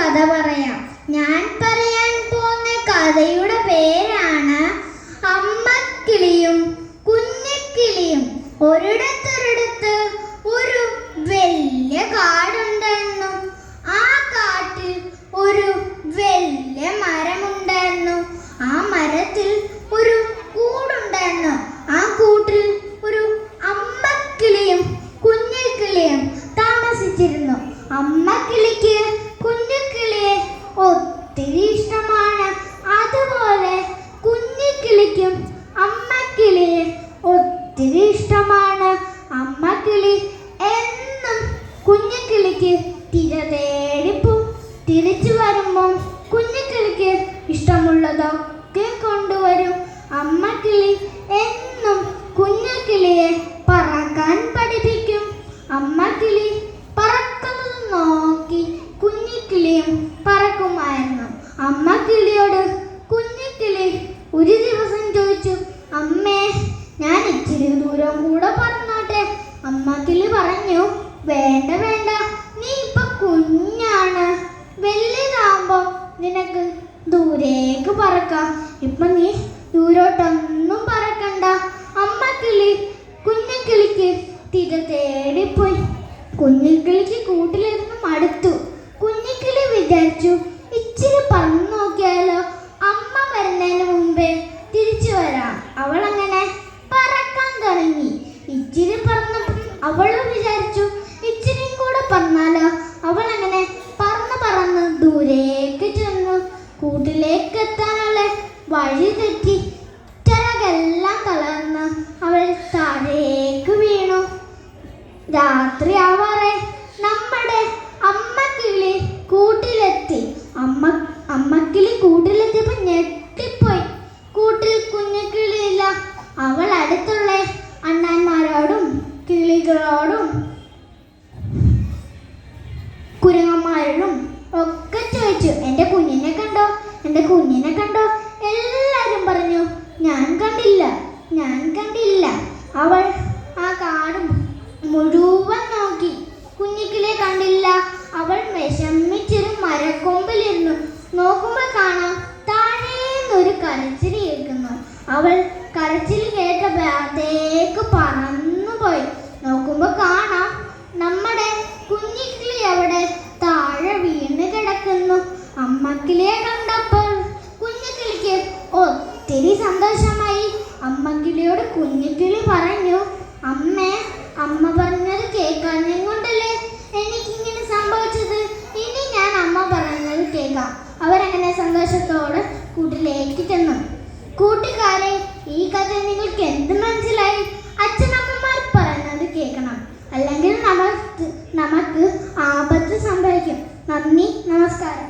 കഥ പറയാം. ഞാൻ പറയാൻ പോകുന്ന കഥയുടെ പേരാണ് അമ്മക്കിളിയും കുഞ്ഞിക്കിളിയും. ഒരിടത്തൊരിടത്ത് ഒരു വലിയ കാടുണ്ടായിരുന്നു. ആ കാട്ടിൽ ഒരു വലിയ മരമുണ്ടായിരുന്നു. ആ മരത്തിൽ ഒരു കൂടുണ്ടായിരുന്നു ആ കൂട്ടിൽ ഒരു അമ്മക്കിളിയും കുഞ്ഞിക്കിളിയും താമസിച്ചിരുന്നു അമ്മക്കിളിക്ക് കുഞ്ഞിക്കിളിയെ ഒത്തിരി ഇഷ്ടമാണ് അതുപോലെ കുഞ്ഞിക്കിളിക്കും അമ്മക്കിളിയെ ഒത്തിരി അമ്മ കിളി എന്നും കുഞ്ഞിക്കിളിക്ക് തിര തേടിപ്പും. തിരിച്ചു വരുമ്പോൾ കിളിക്ക് ഇഷ്ടമുള്ളതൊക്കെ കൊണ്ടുവരും. അമ്മ കിളി എന്നും കുഞ്ഞിക്കിളിയെ പറക്കാൻ പഠിപ്പിക്കും അമ്മക്കിളി പറക്കുന്നത് നോക്കി കുഞ്ഞിക്കിളിയും പറക്കുമായിരുന്നു അമ്മക്കിളിയോട് കുഞ്ഞിക്കിളി ഒരു ദിവസം ചോദിച്ചു അമ്മേ ഞാൻ ഇച്ചിരി ദൂരം കൂടെ പറഞ്ഞോട്ടെ അമ്മക്കിളി പറഞ്ഞു വേണ്ട വേണ്ട നീ ഇപ്പൊ കുഞ്ഞാണ്. വലുതാവുമ്പോ നിനക്ക് ദൂരേക്ക് പറക്കാം. ഇപ്പൊ നീ ദൂരോട്ടൊന്നും പറക്കണ്ട. അമ്മ അമ്മക്കിളി കുഞ്ഞിക്കിളിക്ക് തിര തേടിപ്പോയി. കുഞ്ഞിക്കിളിക്ക് കൂട്ടിലിരുന്ന് മടുത്തു. കുഞ്ഞിക്കിളി വിചാരിച്ചു ഇച്ചിരി പറന്നു നോക്കിയാലോ അമ്മ വരുന്നതിന് മുമ്പേ തിരിച്ചു വരാം അവൾ അങ്ങനെ പറക്കാൻ തുടങ്ങി ഇച്ചിരി പറന്നപ്പോൾ അവളും വിചാരിച്ചു ഇച്ചിരിയും കൂടെ പറന്നാലോ അവൾ അങ്ങനെ പറന്ന് പറന്ന് ദൂരേക്ക് ചെന്നു കൂട്ടിലേക്ക് എത്താനുള്ള വഴി തെറ്റി. ചിറകെല്ലാം തളർന്ന് അവൾ താഴേക്ക് വീണു. രാത്രി ആവാറെ നമ്മുടെ അമ്മക്കിളി കൂട്ടിലെത്തി. അമ്മ അമ്മക്കിളി കൂട്ടിലെത്തിയപ്പോ ഞെട്ടിപ്പോയി. കൂട്ടിൽ കുഞ്ഞുകിളിയില്ല അവൾ അടുത്തുള്ള അണ്ണാന്മാരോടും കിളികളോടും കുരങ്ങന്മാരോടും ഒക്കെ ചോദിച്ചു എന്റെ കുഞ്ഞിനെ കണ്ടോ? എന്റെ കുഞ്ഞിനെ കണ്ടോ? എല്ലാവരും പറഞ്ഞു ഞാൻ കണ്ടില്ല ഞാൻ കണ്ടില്ല. അവൾ ആ കാട് മുഴുവൻ നോക്കി. കുഞ്ഞിക്കിളിയെ കണ്ടില്ല. അവൾ വിഷമിച്ചൊരു മരക്കൊമ്പിലിരുന്നു നോക്കുമ്പോൾ കാണാം താഴേന്നൊരു കരച്ചിലി കേൾക്കുന്നു. അവൾ കരച്ചിൽ കേട്ട ഭാഗത്തേക്ക് പറന്നുപോയി. നോക്കുമ്പോൾ കാണാം നമ്മുടെ കുഞ്ഞിക്കിളി അവിടെ താഴെ വീണ് കിടക്കുന്നു. അമ്മക്കിളിയെ കണ്ടപ്പോൾ അമ്മക്കിളിയോട് കുഞ്ഞിക്കിളി പറഞ്ഞു അമ്മേ അമ്മ പറഞ്ഞത് കേൾക്കാൻ കൊണ്ടല്ലേ എനിക്കിങ്ങനെ സംഭവിച്ചത്? ഇനി ഞാൻ അമ്മ പറഞ്ഞത് കേൾക്കാം. അവരങ്ങനെ സന്തോഷത്തോടെ കൂട്ടിലേക്ക് ചെന്നു. കൂട്ടുകാരെ ഈ കഥ നിങ്ങൾക്ക് എന്ത് മനസ്സിലായി? അച്ഛനമ്മമാർ പറയുന്നത് കേൾക്കണം. അല്ലെങ്കിൽ നമ്മൾ നമുക്ക് ആപത്ത് സംഭവിക്കും. നന്ദി നമസ്കാരം.